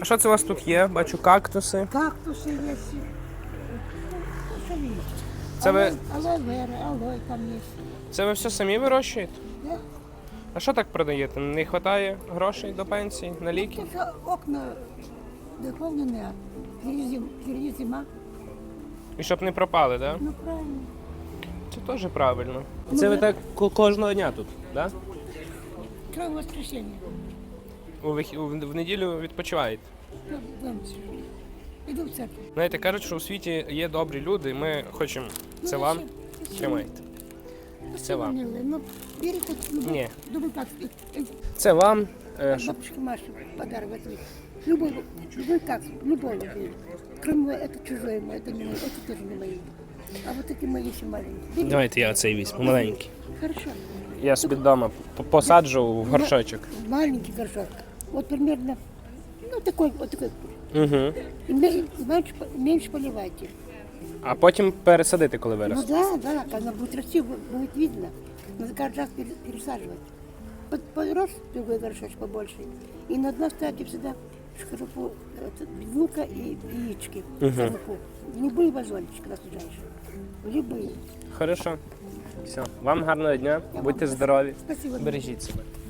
А що це у вас тут є? Бачу кактуси. Кактуси є. Ну? Це ви, Алоe вера, алоe там є. це ви все самі вирощуєте? Да? А що так продаєте? Не вистачає грошей до пенсії на ліки? Тут окна доповнені, а впереді зима. І щоб не пропали, так? Да? Ну правильно. Це теж правильно. Це ви так кожного дня тут, так? Кроме воскресенья Да? У, вих- у, в неділю відпочиваєте. Ну, дома сижу. Іду в церкву. Знаєте, кажуть, що у світі є добрі люди, і ми хочемо це Ну, вам. зачем? Зачем? Тримайте. Спасибо, вам. милая. Ну, бери хоть, ну, Не. Думаю, как, э, Це вам. е, щоб- бабушке Маше подарок возьми. Любой, любой как, любой возьми. Кроме моего, это чужое мое, это не мое, это тоже не мои. А вот эти мои еще маленькие. Бери. Давайте я оцей візьму, маленький. Хорошо. Я собі вдома п- посаджу в горшочок. Маленький горшок. Вот примерно, ну такой, вот такой. Угу. И ме- и меньше, по- меньше поливайте. А потім пересадити, коли Ну виросте. да, да, когда она будет расти, бу- будет видно. Надо каждый раз пере- пересаживать. Под, подрос другой горшочек побольше. И на дно ставьте всегда шкарупу, это, лука и яички. Шкарупу. В любые вазончики насажаешь. В любые. Хорошо. Все. Вам гарного дня, будьте здорові. Спасибо. Бережіть себе.